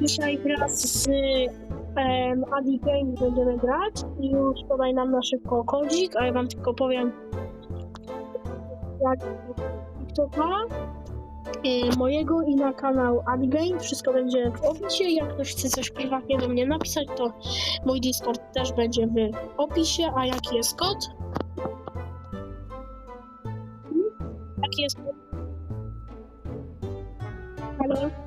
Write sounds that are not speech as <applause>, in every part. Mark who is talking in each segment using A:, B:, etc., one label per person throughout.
A: Dzisiaj wraz z um, Adi Games będziemy grać i już podaj nam na szybko kodzik, a ja wam tylko powiem jak TikToka y, mojego i na kanał Adi Game. Wszystko będzie w opisie. Jak ktoś chce coś prywatnie do mnie napisać, to mój Discord też będzie w opisie. A jaki jest kod? Jaki jest kod? Halo?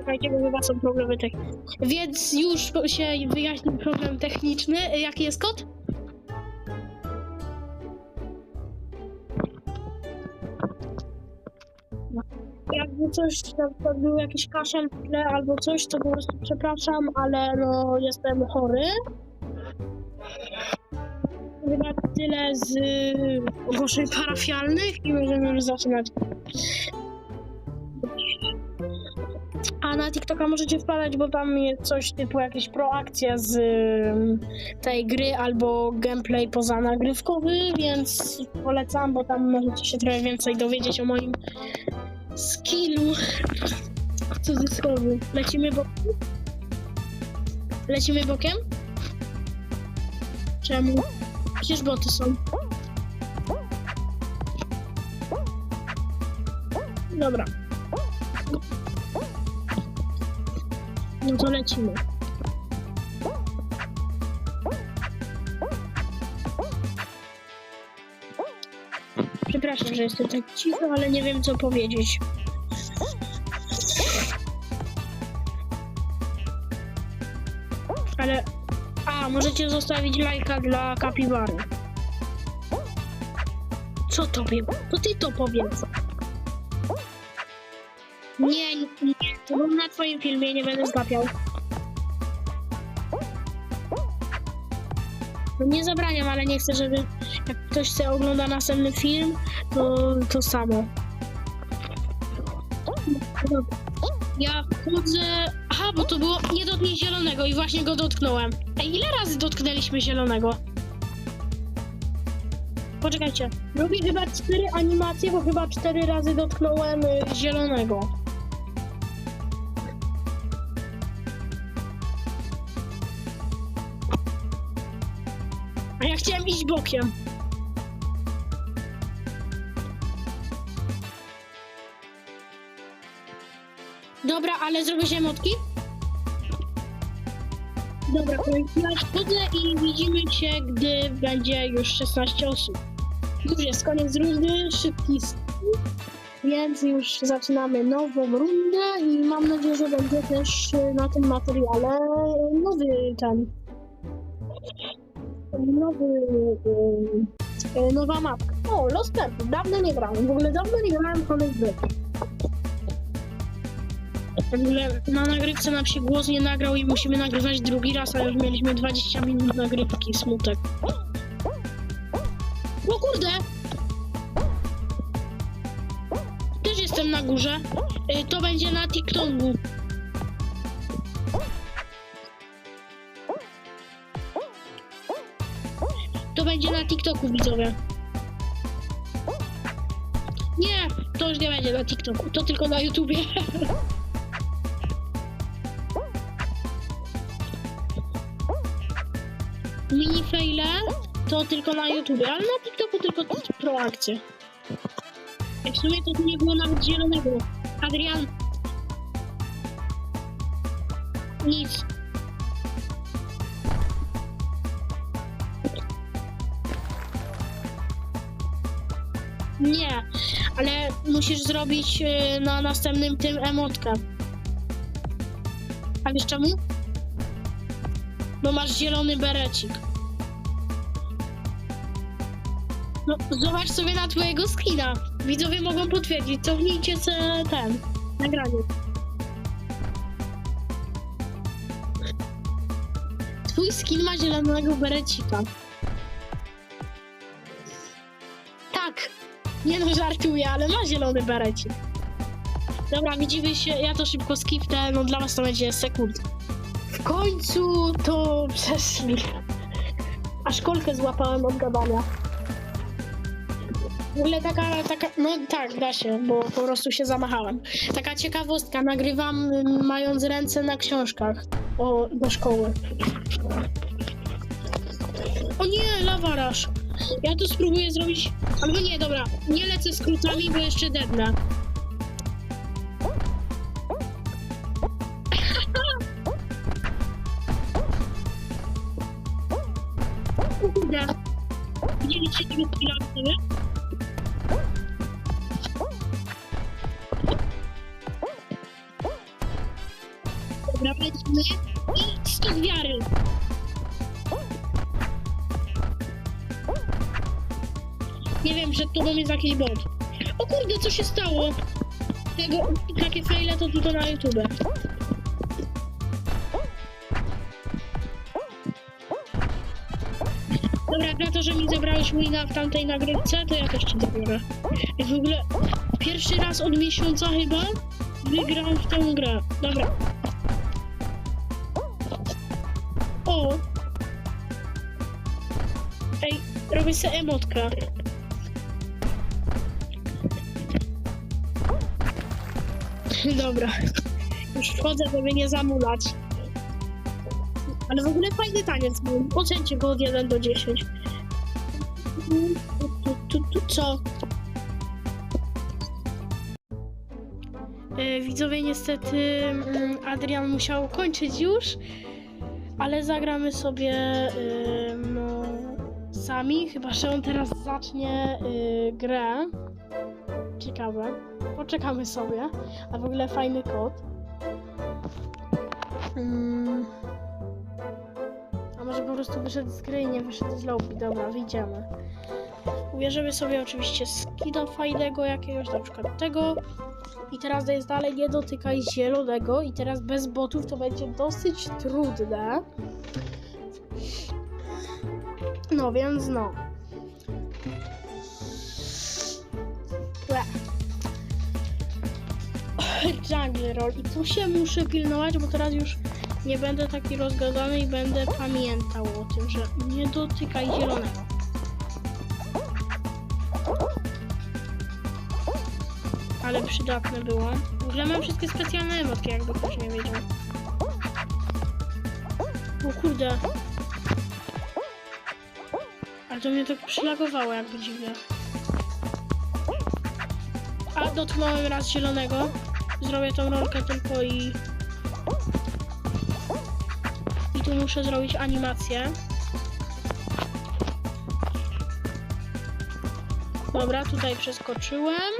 A: Czekajcie, bo chyba są problemy techniczne. Więc już się wyjaśnił problem techniczny. Jaki jest kod? Jakby coś, na przykład był jakiś kaszel w tle albo coś, to po prostu przepraszam, ale no jestem chory. Chyba tyle z ogłoszeń parafialnych i możemy już zaczynać. Na TikToka możecie wpadać, bo tam jest coś typu jakieś proakcje z ym, tej gry albo gameplay poza nagrywkowy, więc polecam, bo tam możecie się trochę więcej dowiedzieć o moim skillu. W cudzysłowie. Lecimy bokiem? Lecimy bokiem? Czemu? Przecież boty są. Dobra. No to lecimy. Przepraszam, że jestem tak cicho, ale nie wiem co powiedzieć. Ale... A, możecie zostawić lajka dla kapibary. Co tobie? To ty to powiedz. Nie, nie, to na twoim filmie, nie będę zgapiał. No nie zabraniam, ale nie chcę, żeby jak ktoś chce ogląda następny film, to to samo. Ja wchodzę... Aha, bo to było nie dotknij zielonego i właśnie go dotknąłem. Ej, ile razy dotknęliśmy zielonego? Poczekajcie. Robię chyba cztery animacje, bo chyba cztery razy dotknąłem y, zielonego. Bokiem. Dobra, ale zrobię się emotki? Dobra, ja wchodzę i widzimy się, gdy będzie już 16 osób. Już jest koniec rundy, szybki więc już zaczynamy nową rundę i mam nadzieję, że będzie też na tym materiale nowy ten nowy, y, y, nowa mapka. O, Lost Purple, dawno nie grałem, w ogóle dawno nie grałem Break. W ogóle na nagrywce nam się głos nie nagrał i musimy nagrywać drugi raz, a już mieliśmy 20 minut nagrywki, smutek. O kurde! Też jestem na górze. Y, To będzie na TikToku. Będzie na TikToku, widzowie. Nie, to już nie będzie na TikToku, to tylko na YouTubie. <laughs> Mini faile to tylko na YouTubie, ale na TikToku tylko proakcje. W sumie to nie było nawet zielonego. Adrian. Nic. Nie, ale musisz zrobić y, na następnym tym emotkę. A wiesz czemu? Bo masz zielony berecik. No, zobacz sobie na twojego skina. Widzowie mogą potwierdzić. Cofnijcie se ten nagranie. Twój skin ma zielonego berecika. Nie no, żartuję, ale ma zielony berecik. Dobra, widzimy się, ja to szybko skipnę, no dla was to będzie sekund. W końcu to przeszli. Aż kolkę złapałem od gadania. W ogóle taka, taka, no tak, da się, bo po prostu się zamachałem. Taka ciekawostka, nagrywam mając ręce na książkach o, do szkoły. O nie, lawarasz. Ja to spróbuję zrobić, albo nie, dobra, nie lecę skrótami, bo jeszcze dednę. <laughs> Kurde. Widzieliście tego chwilę sobie? Dobra, lecimy. I stok wiary. Nie wiem, przed tobą jest jakiś bot. O kurde, co się stało? Tego, takie faile to tylko na YouTube. Dobra, na to, że mi zabrałeś wina w tamtej nagrywce, to ja też ci zabiorę. I w ogóle pierwszy raz od miesiąca chyba wygram w tę grę. Dobra. O! Ej, robię sobie emotka. <laughs> Dobra. Już wchodzę, żeby nie zamulać. Ale w ogóle fajny taniec był. Ocencie go od 1 do 10. Tu, tu, tu, co? E, Widzowie, niestety mm, Adrian musiał kończyć już, ale zagramy sobie y, no, sami, chyba że on teraz zacznie y, grę. Ciekawe. Poczekamy sobie. A w ogóle fajny kod. Mm. A może po prostu wyszedł z gry i nie wyszedł z lobby. Dobra, wyjdziemy. Ubierzemy sobie oczywiście skina fajnego jakiegoś, na przykład tego. I teraz jest dalej nie dotykaj zielonego i teraz bez botów to będzie dosyć trudne. No więc no. Jungle Roll. I tu się muszę pilnować, bo teraz już nie będę taki rozgadany i będę pamiętał o tym, że nie dotykaj zielonego. Ale przydatne było. W ogóle mam wszystkie specjalne emotki, jakby ktoś nie wiedział. O kurde. Ale to mnie tak przylagowało jakby dziwnie. A dotknąłem raz zielonego. Zrobię tą rolkę tylko i... I tu muszę zrobić animację. Dobra, tutaj przeskoczyłem.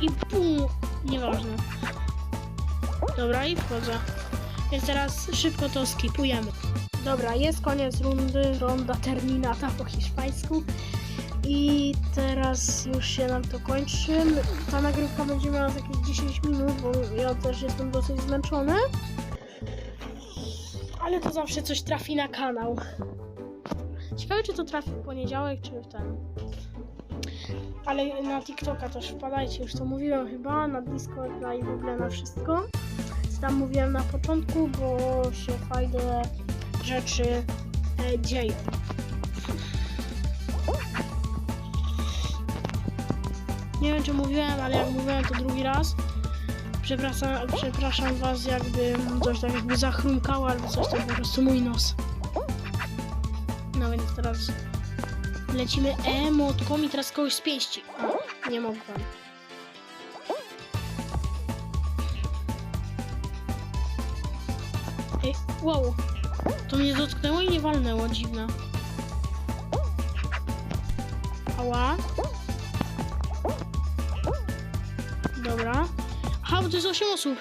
A: I bum! Nieważne. Dobra, i wchodzę. Więc teraz szybko to skipujemy. Dobra, jest koniec rundy, ronda terminata po hiszpańsku. I teraz już się nam to kończy. Ta nagrywka będzie miała jakieś 10 minut, bo ja też jestem dosyć zmęczony. Ale to zawsze coś trafi na kanał. Ciekawe, czy to trafi w poniedziałek, czy w ten. Ale na TikToka też wpadajcie, już to mówiłem chyba, na Discorda i w ogóle na wszystko. Co tam mówiłem na początku, bo się fajne rzeczy e, dzieją. Nie wiem, czy mówiłem, ale jak mówiłem, to drugi raz. Przepraszam, przepraszam was, jakby coś tak jakby zachrumkało, albo coś, to po prostu mój nos. No więc teraz lecimy emotką i teraz kogoś z pięści. O, nie mogłem. Ej, wow. To mnie dotknęło i nie walnęło, dziwne. Ała. Dobra. Aha, bo to jest 8 osób.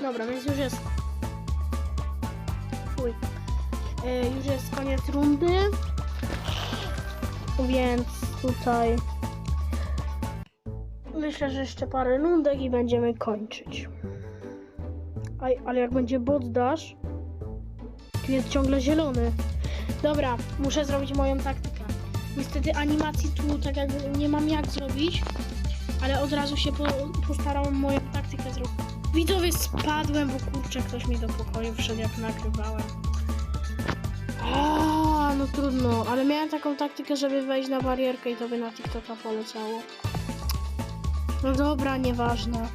A: Dobra, więc już jest. Fuj. E, już jest koniec rundy. Więc tutaj myślę, że jeszcze parę rundek i będziemy kończyć. Aj, ale jak będzie bot dash, jest ciągle zielony. Dobra, muszę zrobić moją taktykę. Niestety animacji tu tak jak nie mam jak zrobić, ale od razu się po, postarałem moją taktykę zrobić. Widzowie, spadłem, bo kurczę, ktoś mi do pokoju wszedł jak nagrywałem. A, no trudno, ale miałem taką taktykę, żeby wejść na barierkę i to by na TikToka poleciało. No dobra, nieważne.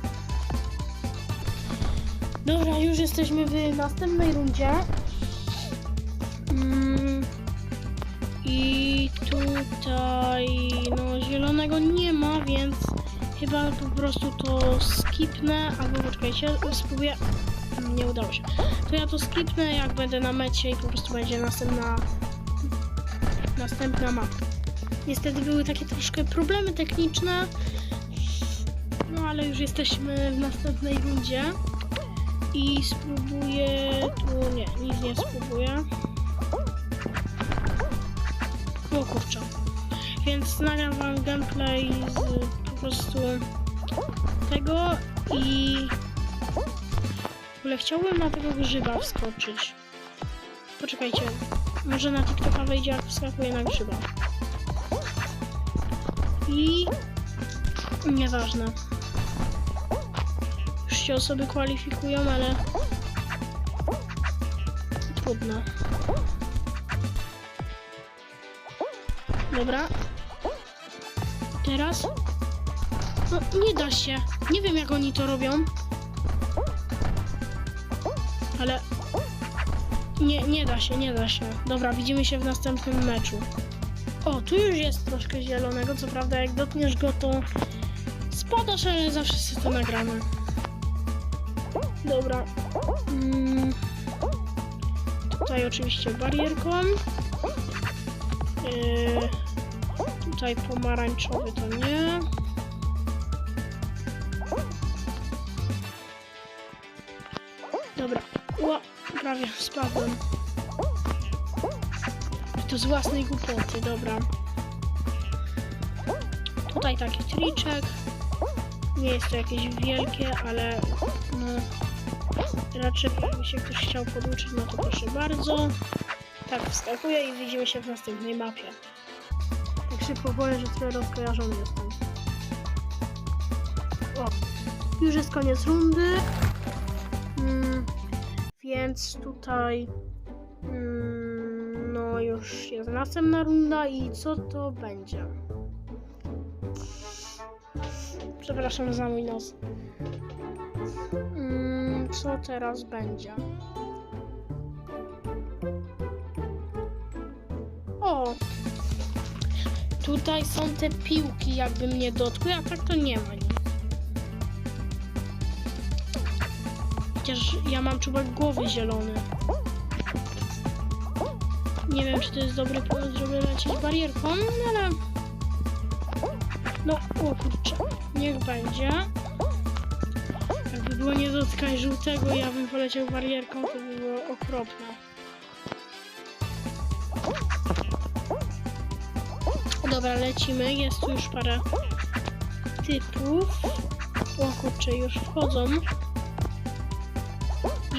A: Dobra, już jesteśmy w następnej rundzie. Mm, I tutaj, no, zielonego nie ma, więc chyba po prostu to skipnę, albo poczekajcie, spróbuję. Nie udało się. To ja to skipnę, jak będę na mecie i po prostu będzie następna następna mapa. Niestety były takie troszkę problemy techniczne, no ale już jesteśmy w następnej rundzie i spróbuję tu nie, nic nie spróbuję. O kurczę. Więc nagram wam gameplay z po prostu tego i w ogóle chciałbym na tego grzyba wskoczyć. Poczekajcie, może na TikToka wejdzie jak wskakuje na grzyba. I nieważne. Już się osoby kwalifikują, ale trudno. Dobra. Teraz? No, nie da się. Nie wiem, jak oni to robią. Ale... Nie, nie da się, nie da się. Dobra, widzimy się w następnym meczu. O, tu już jest troszkę zielonego. Co prawda, jak dotkniesz go, to spadasz, ale zawsze sobie to nagramy. Dobra. Mm. Tutaj oczywiście barierką. Yy, tutaj pomarańczowy to nie. Dobra. Ła, prawie spadłem. To z własnej głupoty, dobra. Tutaj taki triczek. Nie jest to jakieś wielkie, ale no, raczej jakby się ktoś chciał poduczyć, no to proszę bardzo. Tak, wskakuję i widzimy się w następnej mapie. Szybko powiem, że trochę rozkojarzony jestem. O, już jest koniec rundy. Mm, więc tutaj mm, no już jest następna runda i co to będzie? Przepraszam za mój nos. Mm, co teraz będzie? O! Tutaj są te piłki, jakby mnie dotkły, a tak to nie ma nic. Chociaż ja mam czubek głowy zielony. Nie wiem, czy to jest dobry pomysł, żeby lecieć barierką, ale... No, o kurczę, niech będzie. Jakby było nie dotkać żółtego, ja bym poleciał barierką, to by było okropne. Dobra, lecimy. Jest tu już parę typów. O kurczę, już wchodzą.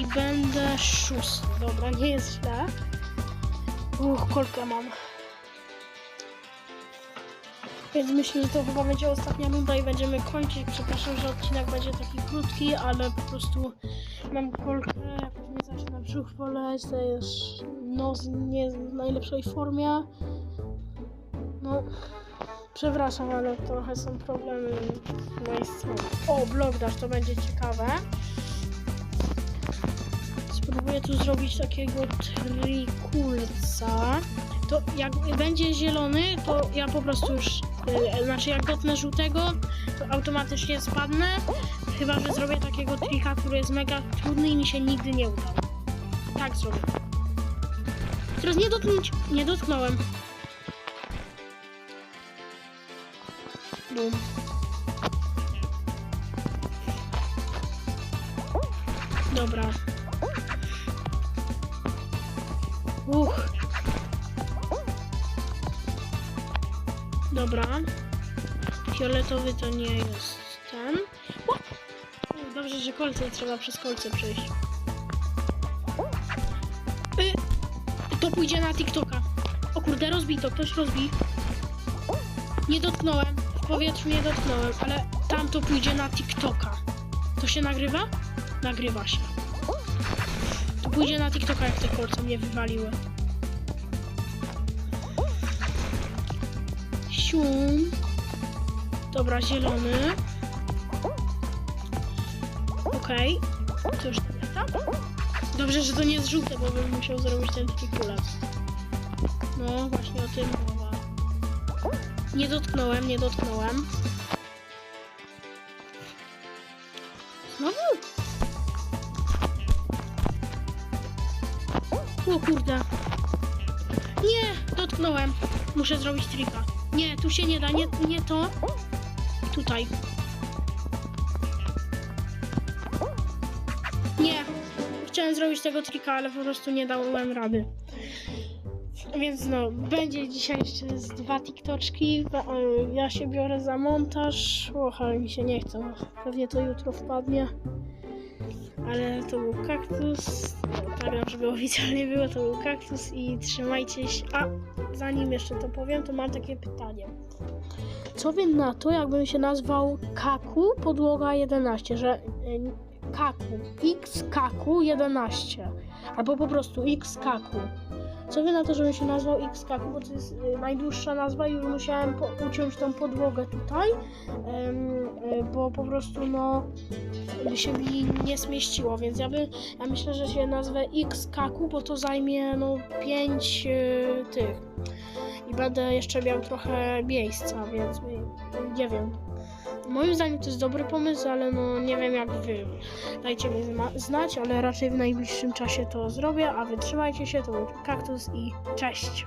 A: I będę szósty. Dobra, nie jest źle. Uch, kolkę mam. Więc myślę, że to chyba będzie ostatnia runda i będziemy kończyć. Przepraszam, że odcinek będzie taki krótki, ale po prostu mam kolkę, pewnie zaczyna brzuch boleć, to jest nos nie w najlepszej formie. No, przepraszam, ale trochę są problemy z mojej strony. O, blok dasz, to będzie ciekawe. Spróbuję tu zrobić takiego trikulca. To jak będzie zielony, to ja po prostu już, yy, znaczy jak dotknę żółtego, to automatycznie spadnę. Chyba, że zrobię takiego trika, który jest mega trudny i mi się nigdy nie udał. Tak zrobię. Teraz nie dotknąć, nie dotknąłem. Bum. Dobra. Uch. Dobra. Fioletowy to nie jest Dobrze, że kolce trzeba przez kolce przejść. Y, to pójdzie na TikToka. O kurde, rozbij to, ktoś rozbij. Nie dotknąłem, powietrzu nie dotknąłem, ale tam to pójdzie na TikToka. To się nagrywa? Nagrywa się. To pójdzie na TikToka, jak te kolce mnie wywaliły. Sium. Dobra, zielony. Okej. To już tam? Dobrze, że to nie jest żółte, bo bym musiał zrobić ten trikulec. No, właśnie o tym mowa. Nie dotknąłem, nie dotknąłem. Znowu? O kurde. Nie, dotknąłem. Muszę zrobić trika. Nie, tu się nie da, nie, nie to. Tutaj. Nie. Chciałem zrobić tego trika, ale po prostu nie dałem rady. Więc no, będzie dzisiaj jeszcze z dwa TikToczki. E, Ja się biorę za montaż. Och, ale mi się nie chce. Pewnie to jutro wpadnie. Ale to był kaktus. Tak, żeby oficjalnie było, to był kaktus i trzymajcie się. A zanim jeszcze to powiem, to mam takie pytanie. Co wy na to, jakbym się nazwał Kaku podłoga 11, że y, Kaku, X Kaku 11, albo po prostu X Kaku. Co wy na to, żebym się nazwał X bo to jest y, najdłuższa nazwa i już musiałem uciąć tą podłogę tutaj, y, bo po prostu no by się mi nie zmieściło, więc ja ja myślę, że się nazwę X bo to zajmie no 5 tych i będę jeszcze miał trochę miejsca, więc y, nie wiem. Moim zdaniem to jest dobry pomysł, ale no nie wiem jak wy. Dajcie mi zna- znać, ale raczej w najbliższym czasie to zrobię, a wy trzymajcie się, to był kaktus i cześć!